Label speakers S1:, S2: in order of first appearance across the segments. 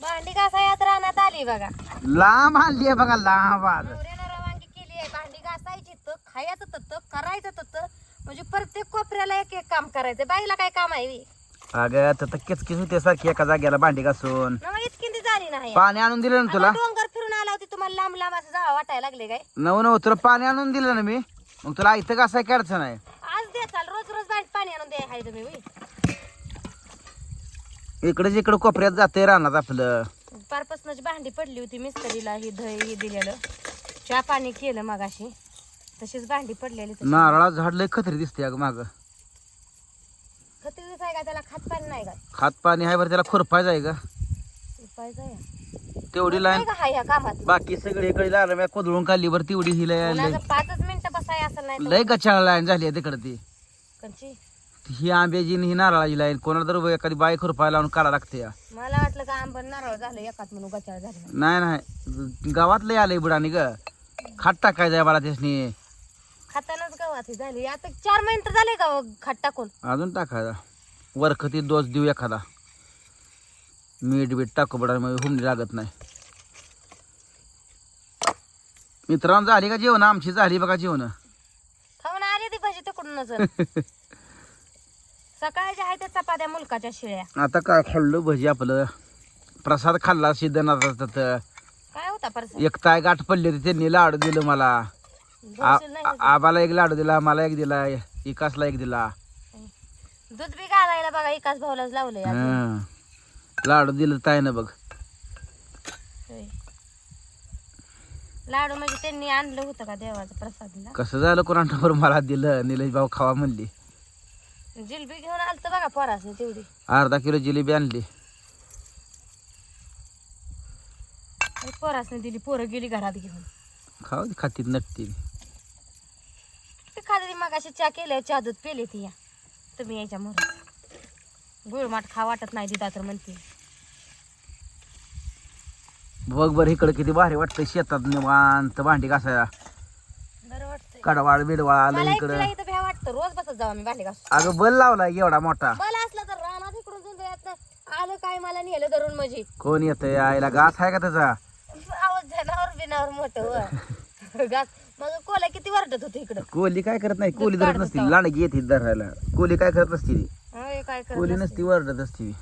S1: भांडी घासायात रानात आली बघा.
S2: लांब आणली आहे बघा लांब आज.
S1: नवऱ्यानं रवानगी केली आहे. भांडी घासायची तर खायचं तर करायचं तर म्हणजे प्रत्येक कोपऱ्याला एक एक काम करायचं बाईला काय काम आहे बी?
S2: अगं तर किचकिच होते सारखी एका जागेला भांडी घासून.
S1: ना मग इतकी ती झाली नाही.
S2: पाणी आणून दिलं ना तुला?
S1: डोंगर फिरून आला होती तुम्हाला लांब लांब असं जावं वाटायला लागले काय?
S2: नऊ नऊ तुला पाणी आणून दिलं ना मी? मग तुला इथं घासाय काय अडचण आहे.
S1: आज दे चाल. रोज रोज पाणी आणून दे हाय तुम्ही.
S2: इकडे जिकडे कोपऱ्यात जाते रानात आपलं.
S1: पारपासूनच भांडी पडली होती मिस्त्रीला ही दही हे दिलेलं. चहा पाणी केलं मगाशी. तशीच भांडी पडलेली तशी.
S2: नारळा झाड लय खतरी दिसते अगं माग.
S1: खत्री आहे का त्याला? खात पाणी नाही का?
S2: खात पाणी आहे बरं त्याला खुरपायचं आहे का
S1: उपायचं आहे.
S2: तेवढी लाईन
S1: नाही का हाय ह्या कामात?
S2: बाकी सगळे इकडे लागलं कोदळून काढली बरं तेवढी ही लय लय
S1: कोणाचं पाचच मिनिटं बसाय असं नाही
S2: लय गचाळ लाईन झाली आहे तिकडे ती.
S1: कंची
S2: ही आंब्याची आणि ही नारळाची लाईन. कोणाला तर एखादी बाई खुरपायला लावून काढा लागते या.
S1: मला वाटलं का आंबन नारळ झालं एकात म्हणून गचाळ झालं.
S2: नाही नाही. गावात लय आलंय बुडानी ग. खाट टाकायचं आहे बाळा त्यासनी.
S1: खातानाच गावात ही झाली. आता चार महिने तर झाले का खाट टाकून?
S2: अजून टाकायचा. वरखती डोस देऊ एखादा. मीठ बीठ टाकू बडा मग हुमणी लागत नाही. मित्रांनो झाली का जेवण? आमची झाली बघा जेवण.
S1: खाऊन आली ती भाजी तिकडूनच. सकाळच्या आहे त्या चपात्या मुलकाच्या शिळ्या.
S2: आता काय खाल्लं भजी आपलं? प्रसाद खाल्ला सिद्धनाथाचा तर.
S1: काय होता परस
S2: एक ताय गाठ पडली होती त्यांनी लाडू दिलं मला. आ- आ- आबाला एक लाडू दिला मला एक दिला इकासला एक दिला.
S1: दूध बी घालायला बघा एकाच भाऊलाच लावलंय आज.
S2: हं. लाडू दिलं ताय ना बघ.
S1: होय. लाडू म्हणजे त्यांनी आणलं होतं का देवाचं प्रसादला?
S2: कसं झालं कोणावर मला दिलं निलेश भाऊ खावा म्हणली.
S1: जिलबी घेऊन आलत बघा पोरासनी तेवढी.
S2: अर्धा किलो जिलेबी आणली.
S1: आणि पोरासनी दिली पोरं गेली घरात घेऊन.
S2: खाऊ दे, खातीत नटती
S1: ते खाली मगाशी चहा केल्यावर चहा दूध पेले ती. या तुम्ही यायच्या मोर. गुळमाट खा वाटत नाही दिदा तर म्हणते.
S2: बघ बरं इकडं किती भारी वाटतं शेतात निवांत भांडी घासायला.
S1: बरं वाटतंय.
S2: कडवाळ बिडवाळ आलं
S1: मला
S2: इकडं.
S1: इथं वाटतं रोज बसत जाऊ आम्ही भांडी
S2: अगं बल लावलाय एवढा मोठा.
S1: मला असलं तर रानात इकडून जुंजळ्यात आलं काय मला नेलं धरून म्हणजे.
S2: कोण येतंय? यायला घास आहे का त्याचा?
S1: आवाज जनावर बिनावर मोठं व. घास मग कोला किती वरडत होते इकडं?
S2: कोली काय करत नाही कोली धरत नसती. लांडगी येते धरायला. कोली काय करत नसती ती.
S1: होय, काय
S2: कोली
S1: करत
S2: नसती वरडत असती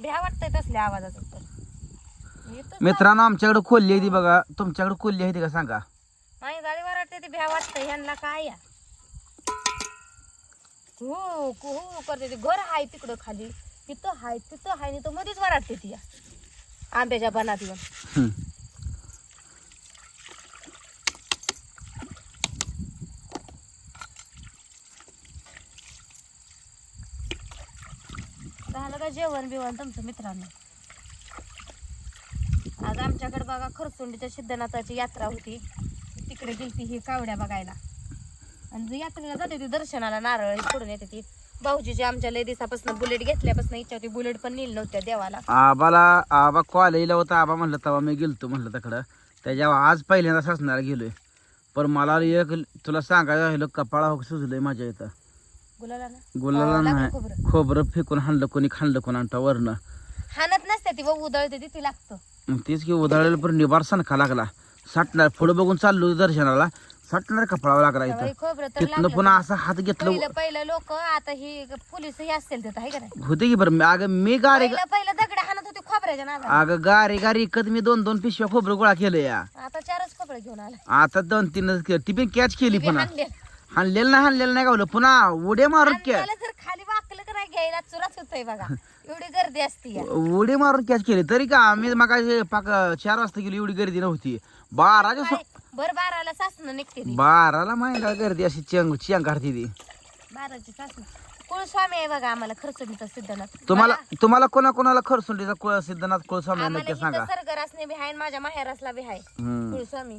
S1: भ्या वाटतंय तसल्या आवाजाचं तर. येतोच
S2: मित्रांनो आमच्याकडे कोल्ली आहे ती बघा. तुमच्याकडे कोल्ली आहे ती का सांगा?
S1: माझी गाडी वरडते ती भ्या वाटतंय ह्यांना काय या? हो हो करते ती. घर हाय तिकडं खाली. तिथं हाय तिथं हाय आणि तो मध्येच वराडते ती. या आंब्याच्या बनात येऊन.
S2: हं.
S1: झालं का जेवण बिवण तुमचं मित्रांनो? आज आमच्याकडे बघा खरसुंडीच्या सिद्धनाथाची यात्रा होती. तिकडे गेलती ही कावड्या बघायला. आणि जी यात्रेला जाते ती दर्शनाला नारळ फोडून येते ती. भाऊजीची आमच्या लय बुलेट घेतल्यापासून इच्छा होती बुलेट पण नेली नव्हत्या देवाला.
S2: आबाला आबा कॉलेजला होता आबा म्हणलं तेव्हा मी गेलतो म्हणलं तिकडं. त्याच्यावर आज पहिल्यांदा सासणाला गेलोय. पण मला एक तुला सांगायचं राहिलं कपाळा सुजलंय माझ्या इथं.
S1: गुलाला
S2: नाही.
S1: खोबरं.
S2: फेकून हाणलं कोणी खाल्लं कोणाला वरनं.
S1: हाणत नसते ती व उदळते ती लागतं.
S2: तेच की उधाळलेलं पण निबार सणका लागला. साठणार पुढं बघून चाललो दर्शनाला. साठणार कपडावा लागला इथं?
S1: खोबरं तर
S2: तिथनं
S1: लागलं.
S2: पुन्हा असा हात घेतलं.
S1: पहिलं पहिलं लोक आता ही पोलीस ही असतील तिथं आहे का नाही?
S2: होते की बरं. मी- अगं मी गाडी
S1: पहिलं पहिलं दगड हाणत होते खोबऱ्याच्या
S2: अगं गारी गारी इकत मी दोन दोन पिशव्या खोबरं गोळा केलं या
S1: आता चारच खोबरं घेऊन आला.
S2: आता दोन तीनच के- ती पण कॅच केली
S1: बी
S2: पुन्हा.
S1: हाणले.
S2: हाणलेलं नाही हाणलेलं नाही गावलं पुन्हा उड्या मारून कॅच
S1: जर खाली वाकलं का नाही घ्यायला चुराच होतोय बघा. एवढी गर्दी असती या.
S2: उडी मारून कॅच केली. तरी का आम्ही मग पाक चार वाजता गेली एवढी गर्दी नव्हती. बाराच्या
S1: भर बाराला सासनं निघते ती.
S2: बाराला माहिती गर्दी अशी चेंग चेंग काढते ती.
S1: बाराची सासनं कुळस्वामी आहे बघा आम्हाला खर्चुनीचा सिद्धनाथ.
S2: तुम्हाला तुम्हाला कोणा कोणाला खरसुंडीचा कुळ सिद्धनाथ कुळ स्वामी
S1: आम्हाला
S2: नक्की
S1: इथं
S2: सांगा.
S1: सरगरासने बी आहे माझ्या माहेरासला बी आहे
S2: हम्म.
S1: कुळस्वामी.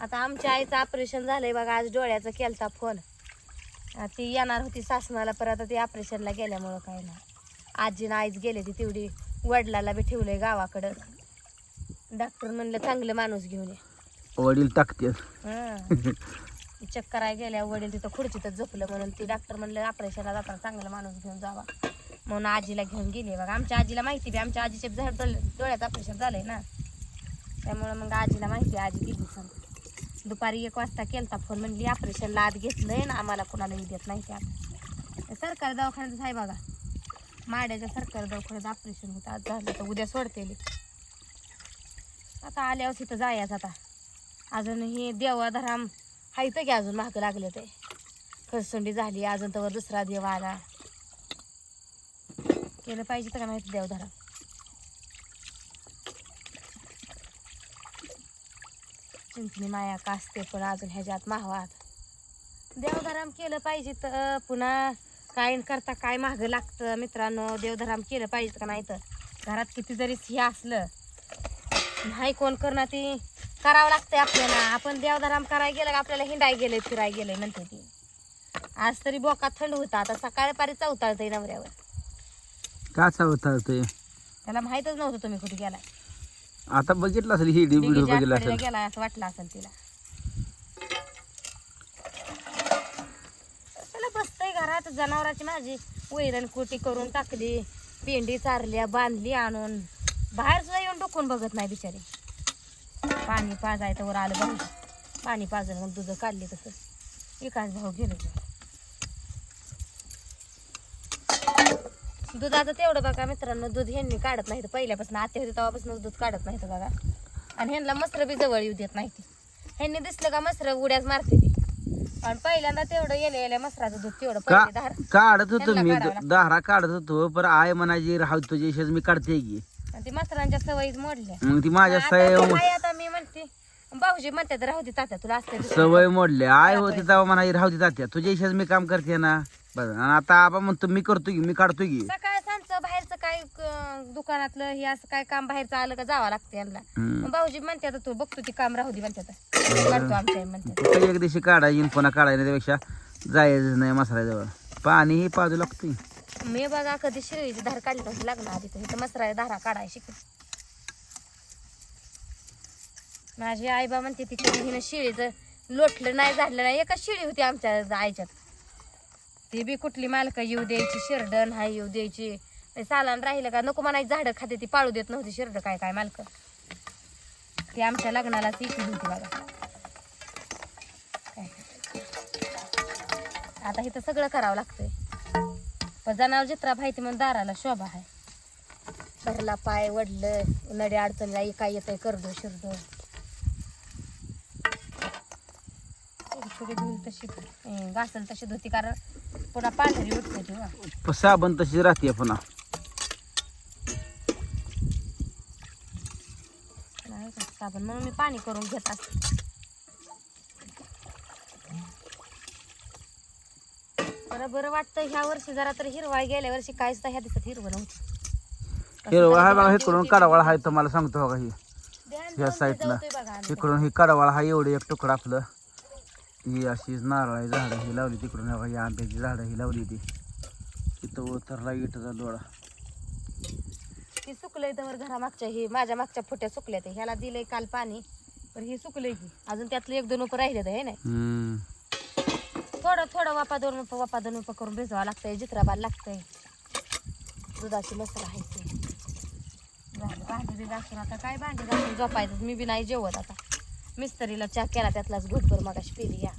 S1: आता आमच्या आईचं ऑपरेशन झालंय बघा आज डोळ्याचा केलता फोन. आ, ती येणार होती सासनाला पर आता ती ऑपरेशनला गेल्यामुळं काय नाही. आजीनं आईच गेले ती तेवढी वडिलाला बी ठेवलंय गावाकडं. डॉक्टर म्हणलं चांगलं माणूस घेऊन ये.
S2: वडील टाकते
S1: हं. चक्कर आहे गेल्या वडील तिथं खुर्चीतच झोपलं म्हणून ती डॉक्टर म्हणलं ऑपरेशनला जाताना चांगला माणूस घेऊन जावा. म्हणून आजीला घेऊन गेली. बघा आमच्या आजीला माहिती बी आमच्या आजीचे झाड डोळ्यात ऑपरेशन झालंय ना त्यामुळं मग आजीला माहिती आजी गेली सांग दुपारी एक वाजता केलता फोन म्हणली ऑपरेशनला आत घेतलंय ना आम्हाला कुणालाही देत नाही त्यात सरकारी दवाखान्यात आहे बघा. माड्याच्या सरकारी दवाखान्यात ऑपरेशन होतं आज झालं तर उद्या सोडते आता आल्यावर तिथं जायचं आता. अजून हे देवाधराम हायत की अजून महाग लागले ते? खरसुंडी झाली अजून तर दुसरा देव आला. केलं पाहिजे तर का नाही देवधराम? चिंचणी माया कासते पण अजून ह्याच्यात माहवात देवधराम केलं पाहिजे तर पुन्हा काय न करता काय महाग लागतं मित्रांनो? देवधराम केलं पाहिजे का नाही तर? घरात किती जरी हे असलं नाही कोण करणार ती? करावं लागतंय आपल्याला. आपण देवधराम करायला गेलं का आपल्याला हिंडाय गेले फिरायला गेले म्हणते ती. आज तरी बोका थंड होता. आता सकाळी पारी चौताळतंय नवऱ्यावर.
S2: का चालवता ते
S1: त्याला माहीतच नव्हतं तुम्ही कुठे गेलाय.
S2: आता बघितलं असेल ही व्हिडिओ बघितला असेल.
S1: गेलाय असं वाटलं असेल तिला. त्याला बसतंय घरात. जनावराची माझी वैरण कुटी करून टाकली. पेंडी चारल्या बांधली आणून. बाहेर सुद्धा येऊन डोकून बघत नाही बिचारी. पाणी पाजायचं वर आलं भाऊ पाणी पाजलं मग दुध काढली तसं. एकाच भाऊ गेलो दुधाचं तेवढं बघा मित्रांनो दूध ह्यांनी काढत नाही पहिल्यापासून आत्या होती तेव्हापासून दूध काढत नाही बघा. आणि ह्यांना मसर बी जवळ येऊ देत नाही ह्यांनी दिसलं का मसर उड्याच मारते ती. आणि पहिल्यांदा तेवढं येल्या येल्या मसराचं दूध तेवढं पहिले
S2: काढत होतो मी. दारा काढत होतो पण आय म्हणायची राहू तुझ्या मी काढते की.
S1: आणि ती मसरांच्या सवयीच मोडल्या.
S2: मग ती माझ्या सवय
S1: काय आता मी म्हणते भाऊजी म्हणतात राहू दे तात्या तुला असते
S2: सवय मोडले. आय होती तेव्हा म्हणायची राहू दे तात्या तुझ्या इशेच मी काम करते ना. आणि आता आबा म्हणतो मी करतो की मी काढतो की.
S1: सकाळ सांजचं बाहेरचं काय क- दुकानातलं हे असं काय काम बाहेरचं आलं का जावं लागतं यांना.
S2: हम्म.
S1: मग भाऊजी म्हणते आता तू बघतो ती काम राहू दे म्हणतात करतो आमच्या आई म्हणतात
S2: कुठं एक दिवशी काढायची आणि पुन्हा काढायला त्यापेक्षा जायचं नाही मसाल्याजवळ पाणीही पाजू लागते
S1: मी बघा कधी शिळीची धार काढली तशी लागणार आधी तर मसरा धारा काढाय शिकली माझी आईबा म्हणते तिच्या हिनं शिळीचं लोटलं नाही झालं नाही. एकच शिळी होती आमच्या आईच्यात. ती बी कुठली मालक येऊ द्यायची शिरडण हाय येऊ द्यायची. सालान राहिलं का नको म्हणायची झाडं खाते ती पाळू देत नव्हती शिरड काय काय मालक. ती आमच्या लग्नाला इकली होती बघा. आता इथं सगळं करावं लागतंय. पण जनावर जित्रा माहिती म्हणून दाराला शोभा आहे भरला पाय वडलं नडी अडचणीला काय येतंय करदो शिरदो. थोडी धुईल तशी अं, घासल तशी धुती कारण पुन्हा पांढरी उठते ती.
S2: प- साबण तशी राहते पुन्हा.
S1: नाही का? साबण म्हणून मी पाणी करून घेत असते. बरं बरं वाटतं. ह्या वर्षी जरा तर हिरवाई गेल्या वर्षी काहीच तर ह्या दिसत हिरवं नव्हतं.
S2: हिरवा आहे बघा इकडून कडवाळ आहे तुम्हाला सांगतो बघा ही. या साईडला. इकडून ही कडवाळ हा एवढं एक तुकडा आपलं. ही अशी नारळाची झाडं ही लावली तिकडून. हे बघा, ही आंब्याची झाडं ही लावली ती. तिथं उतरला इटचा डोळा.
S1: ती सुकलंय तर घरा मागच्या ही माझ्या मागच्या फुट्या सुकल्या ते ह्याला दिलंय काल पाणी पण ही सुकलंय की. अजून त्यातलं एक दोन उप राहिले तर हे नाही
S2: हम्म.
S1: थोडं थोडं वापा दोन उप वापा दोन उप करून भिजवावं लागतंय जित्राबाद लागतंय. दुधाची लसर आहे ते. झालं, भांडी बी घासून आता काय भांडी घासून झोपायचं? मी बी नाही जेवत आता. मिस्त्रीला चहा केला त्यातलाच घुटभर मगाशी पिली या.